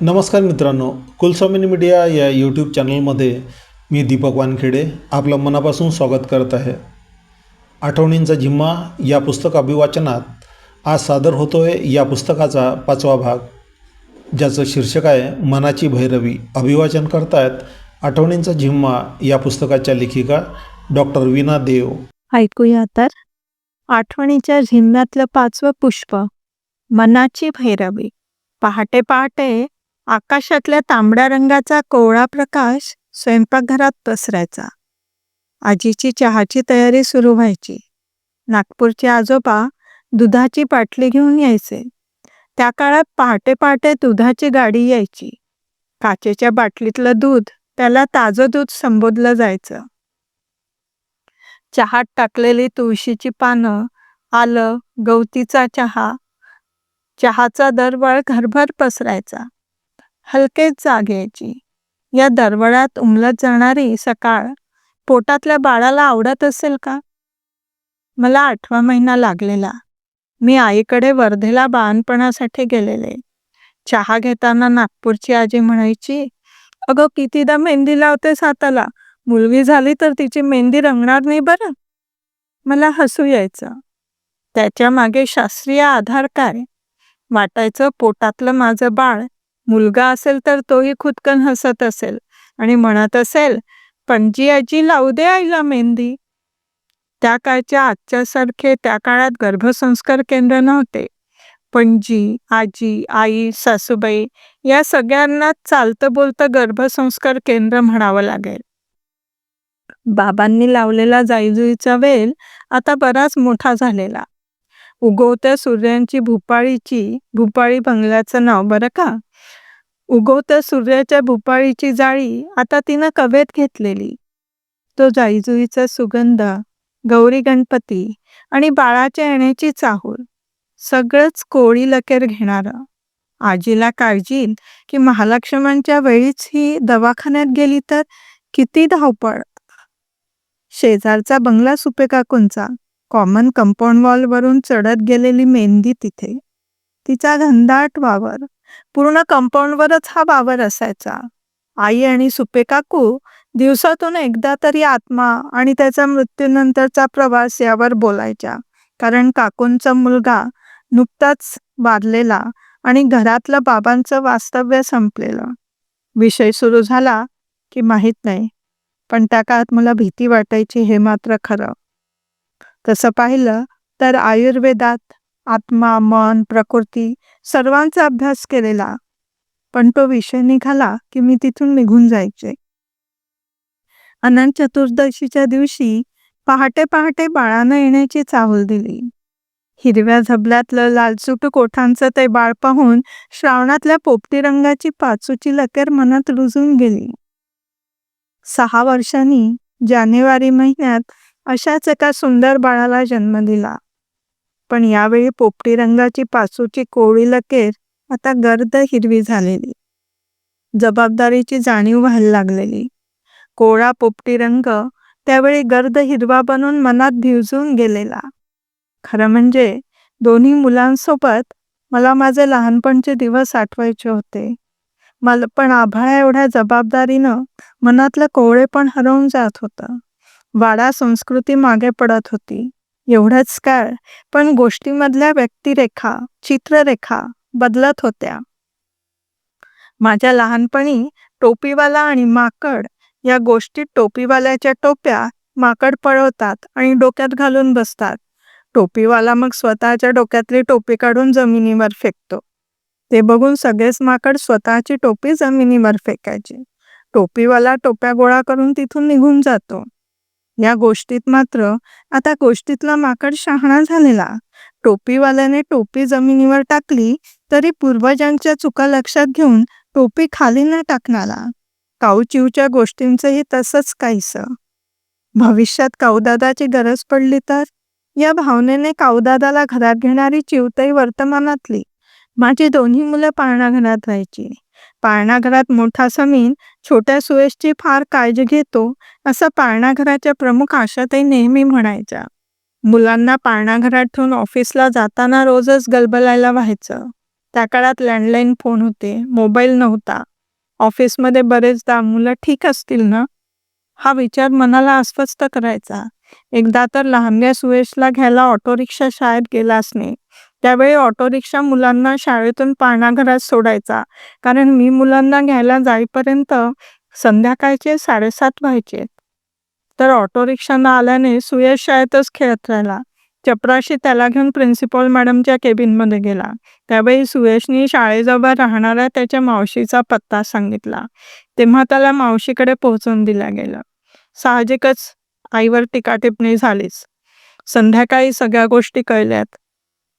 नमस्कार मित्रांनो कुलस्वामिनी मीडिया या यूट्यूब चॅनलमध्ये मी दीपक वानखेडे आपलं मनापासून स्वागत करत आहे. आठवणींचा झिम्मा या पुस्तक अभिवाचनात आज सादर होतो आहे या पुस्तकाचा पाचवा भाग ज्याचं शीर्षक आहे मनाची भैरवी. अभिवाचन करतायत आठवणींचा झिम्मा या पुस्तकाच्या लेखिका डॉक्टर वीना देव. ऐकूया तर. आठवणीच्या झिम्म्यातलं पाचवं पुष्प मनाची भैरवी. पहाटे पहाटे आकाशातल्या तांबड्या रंगाचा कोवळा प्रकाश स्वयंपाकघरात पसरायचा. आजीची चहाची तयारी सुरू व्हायची. नागपूरचे आजोबा दुधाची बाटली घेऊन यायचे. त्या काळात पहाटे पहाटे दुधाची गाडी यायची. काचेच्या बाटलीतलं दूध त्याला ताजं दूध संबोधलं जायचं. चहात टाकलेली तुळशीची पानं आलं गवतीचा चहा चहाचा दरवळ घरभर पसरायचा. हलकेच जाग यायची. या दरवळात उमलत जाणारी सकाळ पोटातल्या बाळाला आवडत असेल का? मला आठवा महिना लागलेला. मी आईकडे वर्धेला बाळणपणासाठी गेलेले. चहा घेताना नागपूरची आजी म्हणायची अगं कितीदा मेहंदी लावतेस हाताला? मुलगी झाली तर तिची मेहंदी रंगणार नाही बरं? मला हसू यायचं. त्याच्यामागे शास्त्रीय आधार काय? वाटायचं पोटातलं माझं बाळ मुलगा असेल तर तोही खुदकन हसत असेल. आणि म्हणत असेल पणजी आजी लावू दे आईला मेहंदी. त्या काळच्या आजच्यासारखे त्या काळात गर्भसंस्कार केंद्र नव्हते. पणजी आजी आई सासूबाई या सगळ्यांना चालतं बोलतं गर्भसंस्कार केंद्र म्हणावं लागेल. बाबांनी लावलेला जाईजुईचा वेल आता बराच मोठा झालेला. उगवत्या सूर्यांची भूपाळीची भूपाळी बंगल्याचं नाव बरं का? उगवत्या सूर्याच्या भूपाळीची जाळी आता तिनं कवेत घेतलेली. तो जाईजुईचा सुगंध गौरी गणपती आणि बाळाच्या येण्याची चाहूल सगळंच कोळी लकेर घेणारं. आजीला काळजील की महालक्ष्मणच्या वेळीच ही दवाखान्यात गेली तर किती धावपळ. शेजारचा बंगला सुपेकाकूंचा कॉमन कंपाऊंड वॉलवरून चढत गेलेली मेहंदी तिथे. तिचा घनदाट वावर पूर्ण कंपाऊंडवरच हा वावर असायचा. आई आणि सुपे काकू दिवसातून एकदा तरी आत्मा आणि त्याचा मृत्यूनंतरचा प्रवास यावर बोलायच्या. कारण काकूंचा मुलगा नुकताच वारलेला आणि घरातलं बाबांचं वास्तव्य संपलेलं. विषय सुरू झाला की माहीत नाही पण त्या काळात मला भीती वाटायची हे मात्र खरं. तसं पाहिलं तर आयुर्वेदात आत्मा मन प्रकृती सर्वांचा अभ्यास केलेला. पण तो विषय निघाला की मी तिथून निघून जायचे. अनंत चतुर्दशीच्या दिवशी पहाटे पहाटे बाळानं येण्याची चाहूल दिली. हिरव्या झबल्यातलं लालचूट कोठांचं ते बाळ पाहून श्रावणातल्या पोपटी रंगाची पाचूची लकेर मनात रुजून गेली. सहा वर्षांनी जानेवारी महिन्यात अशाच एका सुंदर बाळाला जन्म दिला. पण यावेळी पोपटी रंगाची पासूची कोवळी लकेर आता गर्द हिरवी झालेली. जबाबदारीची जाणीव व्हायला लागलेली. कोळा पोपटी रंग त्यावेळी गर्द हिरवा बनून मनात भिवजून गेलेला. खरं म्हणजे दोन्ही मुलांसोबत मला माझे लहानपणचे दिवस आठवायचे होते. मला पण आभाळा एवढ्या जबाबदारीनं मनातलं कोवळे पण हरवून जात होतं. वाडा संस्कृती मागे पडत होती. एवढंच काळ पण गोष्टीमधल्या व्यक्तिरेखा चित्ररेखा बदलत होत्या. माझ्या लहानपणी टोपीवाला आणि माकड या गोष्टीत टोपीवाल्याच्या टोप्या माकड पळवतात आणि डोक्यात घालून बसतात. टोपीवाला मग स्वतःच्या डोक्यातली टोपी काढून जमिनीवर फेकतो. ते बघून सगळेच माकड स्वतःची टोपी जमिनीवर फेकायची. टोपीवाला टोप्या गोळा करून तिथून निघून जातो. या गोष्टीत मात्र आता गोष्टीतला माकड शहाणा झालेला. टोपीवाल्याने टोपी जमिनीवर टाकली तरी पूर्वजांच्या चुका लक्षात घेऊन टोपी खाली न टाकणारा. काऊचिवच्या गोष्टींचंही तसंच काहीसं. भविष्यात काऊदादाची गरज पडली तर? या भावनेने काऊदादाला घरात घेणारी चिवताई वर्तमानातली. माझी दोन्ही मुलं पाळणाघरात राहायची. पाळणाघरात मोठा समीन छोट्या सुयशची फार काळजी घेतो असं पाळणाघराच्या प्रमुख आशाताई नेहमी म्हणायच्या. मुलांना पाळणाघरात ठेवून ऑफिसला जाताना रोजच गलबलायला व्हायचं. त्या काळात लँडलाईन फोन होते मोबाईल नव्हता. ऑफिसमध्ये बरेचदा मुलं ठीक असतील ना? हा विचार मनाला अस्वस्थ करायचा. एकदा तर लहानग्या सुयशला घ्यायला ऑटो रिक्षा शाळेत गेलाच नाही त्यावेळी ऑटो रिक्षा मुलांना शाळेतून पाळणाघरात सोडायचा. कारण मी मुलांना घ्यायला जाईपर्यंत संध्याकाळचे साडेसात व्हायचे. तर ऑटो रिक्षा न आल्याने सुयश शाळेतच खेळत राहिला. चपराशी त्याला घेऊन प्रिन्सिपॉल मॅडमच्या केबिनमध्ये गेला. त्यावेळी सुयशनी शाळेजवळ राहणाऱ्या त्याच्या मावशीचा पत्ता सांगितला. तेव्हा त्याला मावशीकडे पोहोचवून दिलं गेलं. साहजिकच आईवर टीकाटिप्पणी झालीच. संध्याकाळी सगळ्या गोष्टी कळल्यात.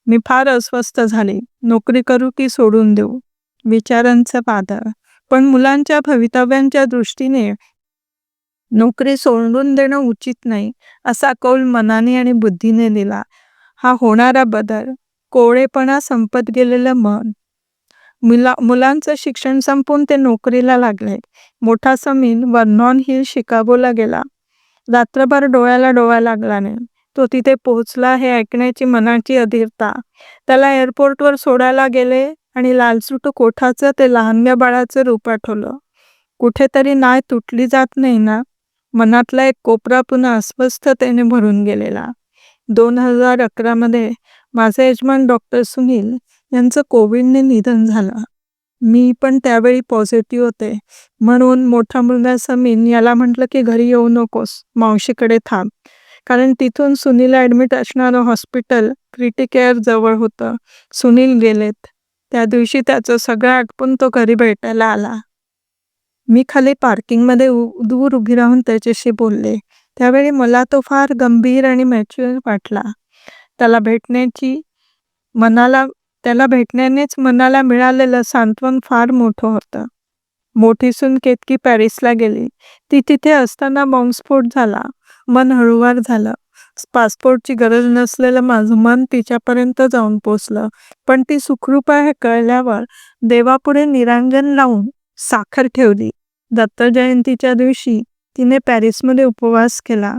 मी फार अस्वस्थ झाली. नोकरी करू की सोडून देऊ? विचारांचं बाधा पण मुलांच्या भवितव्यांच्या दृष्टीने नोकरी सोडून देणं उचित नाही असा कौल मनाने आणि बुद्धीने दिला. हा होणारा बदल कोळेपणा संपत गेलेलं मन. मुला मुलांचं शिक्षण संपून ते नोकरीला लागले. मोठा समीन वर्नॉन हिल शिकागोला गेला. रात्रभर डोळ्याला डोळा लागला नाही. तो तिथे पोहोचला हे ऐकण्याची मनाची अधीरता. त्याला एअरपोर्टवर सोडायला गेले आणि लालसुट कोठाचं ते लहानग्या बाळाचं रूप आठवलं. कुठेतरी नाय तुटली जात नाही ना? मनातला एक कोपरा पुन्हा अस्वस्थतेने भरून गेलेला. दोन हजार अकरामध्ये माझे यजमान डॉक्टर सुनील यांचं कोविडने निधन झालं. मी पण त्यावेळी पॉझिटिव्ह होते. म्हणून मोठा मुलगा समीन याला म्हटलं की घरी येऊ नकोस मावशीकडे थांब. कारण तिथून सुनील ॲडमिट असणारं हॉस्पिटल क्रिटिकेअर जवळ होतं. सुनील गेलेत. त्या दिवशी त्याचं सगळं आटपून तो घरी भेटायला आला. मी खाली पार्किंगमध्ये उ दूर उभी राहून त्याच्याशी बोलले. त्यावेळी मला तो फार गंभीर आणि मॅच्युअर वाटला. त्याला भेटण्याची मनाला त्याला भेटण्यानेच मनाला मिळालेलं सांत्वन फार मोठं होतं. मोठी सून केतकी पॅरिसला गेली. ती तिथे असताना बॉम्बस्फोट झाला. मन हळूवार झालं. पासपोर्टची गरज नसलेलं माझं मन तिच्यापर्यंत जाऊन पोचलं. पण ती सुखरूप आहे कळल्यावर देवापुढे निरांजन लावून साखर ठेवली. दत्त जयंतीच्या दिवशी तिने पॅरिसमध्ये उपवास केला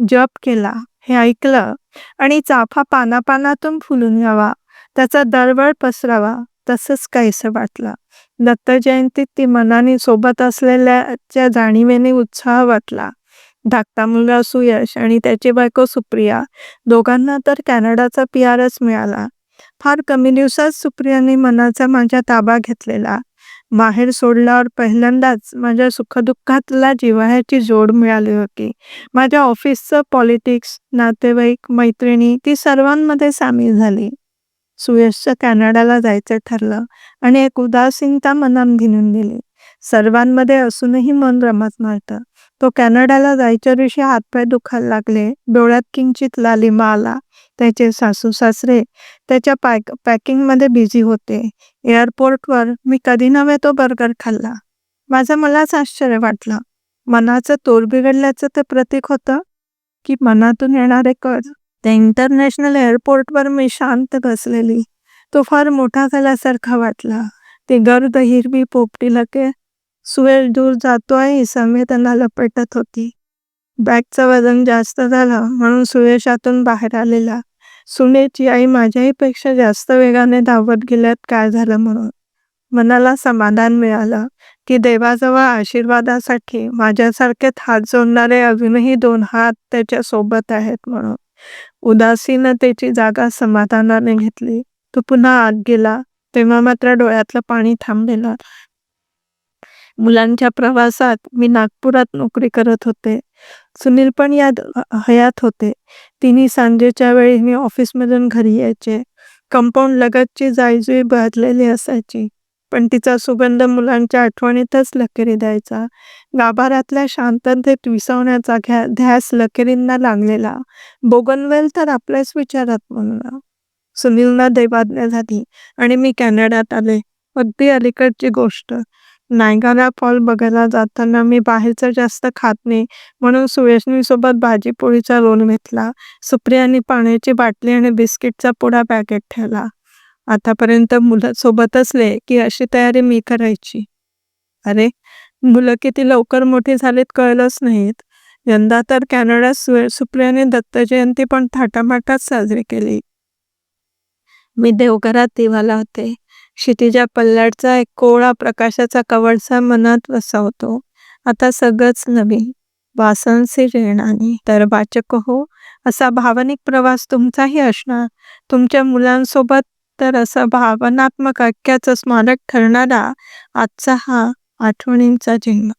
जप केला हे ऐकलं आणि चाफा पानापानातून फुलून यावा. त्याचा दरवळ पसरावा तसंच काहीसं वाटलं. दत्त जयंतीत ती मनाने सोबत असलेल्याच्या जाणीवेने उत्साह वाटला. धाकटा मुलगा सुयश आणि त्याची बायको सुप्रिया. दोघांना तर कॅनडाचा पी आरच मिळाला. फार कमी दिवसात सुप्रियाने मनाचा माझ्या ताबा घेतलेला. बाहेर सोडल्यावर पहिल्यांदाच माझ्या सुखदुःखातला जिवाळ्याची जोड मिळाली होती. माझ्या ऑफिसचं पॉलिटिक्स नातेवाईक मैत्रिणी ती सर्वांमध्ये सामील झाली. सुयशचं कॅनडाला जायचं ठरलं आणि एक उदासीनता मनात घेऊन दिली सर्वांमध्ये असूनही मन रमत नव्हतं. तो कॅनडाला जायच्या दिवशी हातपाय दुखायला लागले. डोळ्यात किंचित लालिमा आला. त्याचे सासू सासरे त्याच्या पॅक पॅकिंगमध्ये बिझी होते. एअरपोर्टवर मी कधी नव्हे तो बर्गर खाल्ला. माझं मलाच आश्चर्य वाटलं. मनाचं तोर बिघडल्याचं ते प्रतीक होतं की मनातून येणारे कर. त्या इंटरनॅशनल एअरपोर्टवर मी शांत बसलेली. तो फार मोठा झाल्यासारखा वाटला. ती गर्द हिरवी पोपटी लके सुवेल दूर जातोय ही संवेदना लपटत होती. बॅगचं वजन जास्त झालं म्हणून सुयशातून बाहेर आलेला. सुनेची आई माझ्याहीपेक्षा जास्त वेगाने धावत गेल्यात काय झालं म्हणून? मनाला समाधान मिळालं की देवाजवळ आशीर्वादासाठी माझ्यासारखेच हात जोडणारे अजूनही दोन हात त्याच्या सोबत आहेत म्हणून. उदासीनतेची जागा समाधानाने घेतली. तो पुन्हा आत गेला तेव्हा मात्र डोळ्यातलं पाणी थांबलेलं. मुलांच्या प्रवासात मी नागपुरात नोकरी करत होते. सुनील पण यात हयात होते. तिन्ही सांजेच्या वेळी मी ऑफिसमधून घरी यायचे. कंपाऊंड लगतची जायजुई बदलेली असायची. पण तिचा सुगंध मुलांच्या आठवणीतच लकेरी द्यायचा. गाभारातल्या शांततेत विसवण्याचा घ्या ध्यास लकेरींना लागलेला. बोगनवेल तर आपल्याच विचारात म्हणला सुनीलना दैवाज्ञा झाली आणि मी कॅनडात आले. अगदी अलीकडची गोष्ट. नायगारा फॉल बघायला जाताना मी बाहेरचं जास्त खात नाही. म्हणून सुयशनीसोबत भाजीपोळीचा रोल घेतला. सुप्रियाने पाण्याची बाटली आणि बिस्किटचा पुडा पॅकेट ठेवला. आतापर्यंत मुलं सोबत असले की अशी तयारी मी करायची. अरे मुलं किती लवकर मोठी झालीत कळलंच नाहीत. यंदा तर कॅनडात सु सुप्रियाने दत्त जयंती पण थाटामाटात साजरी केली. मी देवघरात दिवाला होते. क्षितिजा पल्लाडचा एक कोवळा प्रकाशाचा कवळसा मनात वसवतो. आता सगळंच नवीन. वासनसे रेणाने तर वाचक हो असा भावनिक प्रवास तुमचाही असणार. तुमच्या मुलांसोबत तर असा भावनात्मक ऐक्याचं स्मारक ठरणारा आजचा हा आठवणींचा जन्म.